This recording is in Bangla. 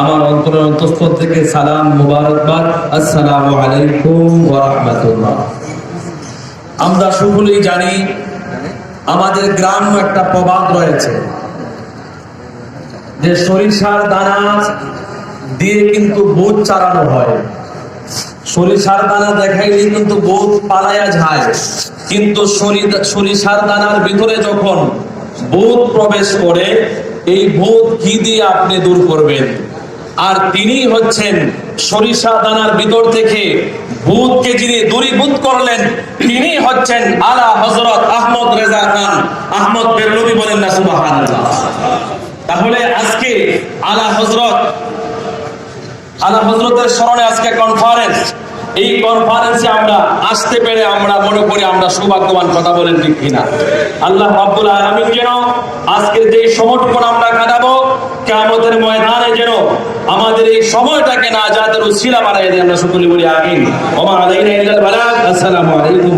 আমার অন্তরের অন্তঃস্থল থেকে সালাম, মুবারকবাদ। আসসালামু আলাইকুম ওয়া রাহমাতুল্লাহ আমরা সকলেই জানি আমাদের গ্রাম একটা প্রবাদ রয়েছে যে সরিষার দানা দিয়ে কিন্তু বোধ চালানো হয়। সরিষার দানা দেখাইলে কিন্তু বোধ পালায়া যায়। কিন্তু সরিষার দানার ভিতরে যখন বোধ প্রবেশ করে এই বোধ কি দিয়ে আপনি দূর করবেন? আর তিনি হচ্ছেন সরিষা দানার ভিতর থেকে ভূতকে যিনি দূরীভূত করলেন, তিনি হচ্ছেন আলা হজরত আহমদ রেজা খান। আহমদ বেরলবি বলেন না, সুবহানাল্লাহ। তাহলে আজকে আলা হজরত আলা হজরতের স্মরণে আজকে কনফারেন্স এই কনফারেন্সে আমরা আসতে পেরে আমরা মনে করি আমরা সৌভাগ্যবান কথা বলেন ঠিক কিনা। আল্লাহ আব্দুল আলমিন যেন আজকের যে সমর্পণ আমরা কাটাবো কেমতের ময়দানে যেন আমাদের এই সময়টাকে না যাদের উশিলা বানাই দেয়, আমরা সকলে বলি বালাগ আসসালামু আলাইকুম